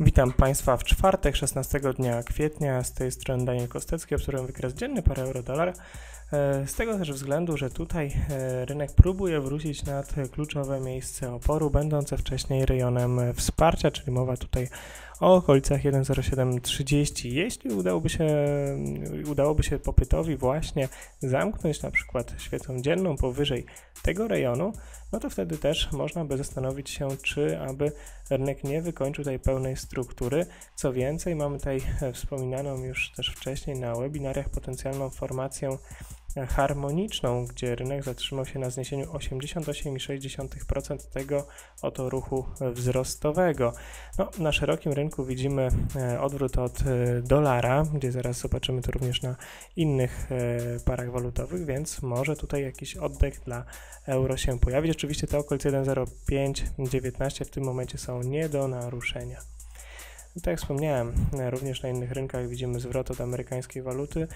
Witam Państwa w czwartek, 16 dnia kwietnia. Z tej strony Daniel Kostecki, obserwuję wykres dzienny parę euro dolar. E, z tego też względu, że tutaj e, rynek próbuje wrócić nad kluczowe miejsce oporu, będące wcześniej rejonem wsparcia, czyli mowa tutaj o okolicach 1.0730. Jeśli udałoby się, udałoby się popytowi właśnie zamknąć na przykład świecą dzienną powyżej tego rejonu, no to wtedy też można by zastanowić się, czy aby rynek nie wykończył tej pełnej struktury. Co więcej, mamy tutaj wspominaną już też wcześniej na webinariach potencjalną formację harmoniczną, gdzie rynek zatrzymał się na zniesieniu 88,6% tego oto ruchu wzrostowego. No, na szerokim rynku widzimy e, odwrót od e, dolara, gdzie zaraz zobaczymy to również na innych e, parach walutowych, więc może tutaj jakiś oddech dla euro się pojawić. Oczywiście te okolice 1,0519 w tym momencie są nie do naruszenia. Tak jak wspomniałem, również na innych rynkach widzimy zwrot od amerykańskiej waluty, e,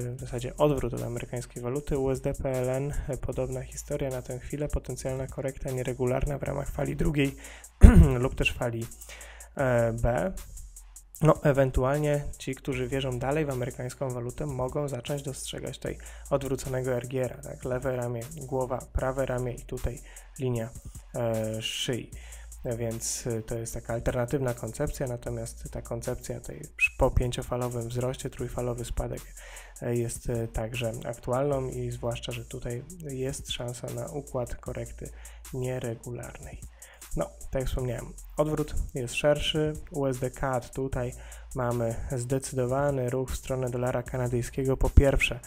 w zasadzie odwrót od amerykańskiej waluty. USD PLN, e, podobna historia na tę chwilę, potencjalna korekta nieregularna w ramach fali drugiej lub też fali e, B. No, ewentualnie ci, którzy wierzą dalej w amerykańską walutę, mogą zacząć dostrzegać tutaj odwróconego ergiera, tak? Lewe ramię, głowa, prawe ramię i tutaj linia e, szyi więc y, to jest taka alternatywna koncepcja, natomiast ta koncepcja tej po pięciofalowym wzroście, trójfalowy spadek e, jest y, także aktualną i zwłaszcza, że tutaj jest szansa na układ korekty nieregularnej. No, tak jak wspomniałem, odwrót jest szerszy, USD CAD tutaj mamy zdecydowany ruch w stronę dolara kanadyjskiego. Po pierwsze,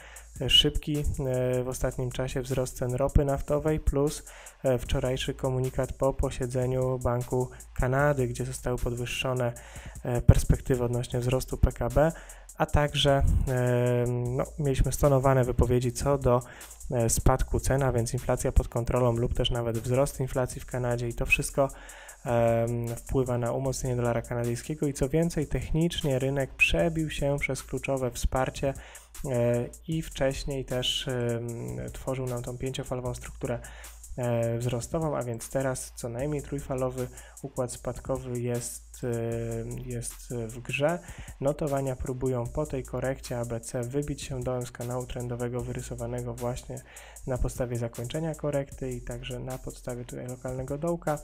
szybki e, w ostatnim czasie wzrost cen ropy naftowej plus e, wczorajszy komunikat po posiedzeniu Banku Kanady, gdzie zostały podwyższone e, perspektywy odnośnie wzrostu PKB, a także no, mieliśmy stonowane wypowiedzi co do spadku cen, a więc inflacja pod kontrolą lub też nawet wzrost inflacji w Kanadzie i to wszystko wpływa na umocnienie dolara kanadyjskiego. I co więcej, technicznie rynek przebił się przez kluczowe wsparcie e, i wcześniej też tworzył nam tą pięciofalową strukturę e, wzrostową, a więc teraz co najmniej trójfalowy układ spadkowy jest, e, jest w grze. Notowania próbują po tej korekcie ABC wybić się dołem z kanału trendowego wyrysowanego właśnie na podstawie zakończenia korekty i także na podstawie tutaj lokalnego dołka.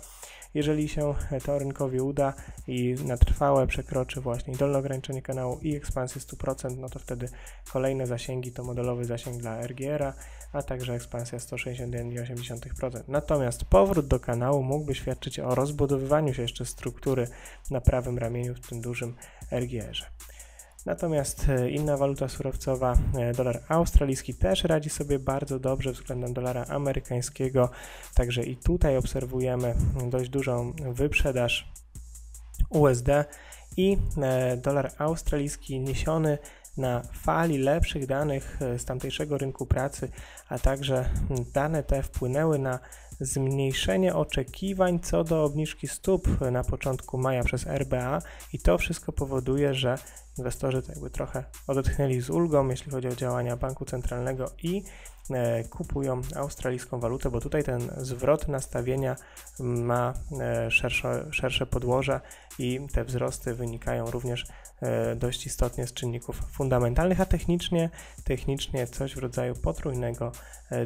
Jeżeli się to rynkowi uda i na trwałe przekroczy właśnie dolne ograniczenie kanału i ekspansję 100%, no to wtedy kolejne zasięgi to modelowy zasięg dla RGR-a, a także ekspansja 161,8%. Natomiast powrót do kanału mógłby świadczyć o rozbudowywaniu się jeszcze struktury na prawym ramieniu w tym dużym RGR-ze. Natomiast e, inna waluta surowcowa, e, dolar australijski, też radzi sobie bardzo dobrze względem dolara amerykańskiego. Także i tutaj obserwujemy dość dużą wyprzedaż USD i e, dolar australijski niesiony na fali lepszych danych z tamtejszego rynku pracy, a także dane te wpłynęły na zmniejszenie oczekiwań co do obniżki stóp na początku maja przez RBA i to wszystko powoduje, że inwestorzy to jakby trochę odetchnęli z ulgą, jeśli chodzi o działania banku centralnego i e, kupują australijską walutę, bo tutaj ten zwrot nastawienia ma e, szersze, szersze podłoże i te wzrosty wynikają również e, dość istotnie z czynników fundamentalnych, a technicznie, technicznie coś w rodzaju potrójnego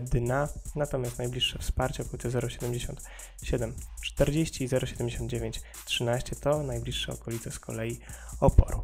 dna, natomiast najbliższe wsparcie okolice 0,7740 i 0,7913 to najbliższe okolice z kolei oporu.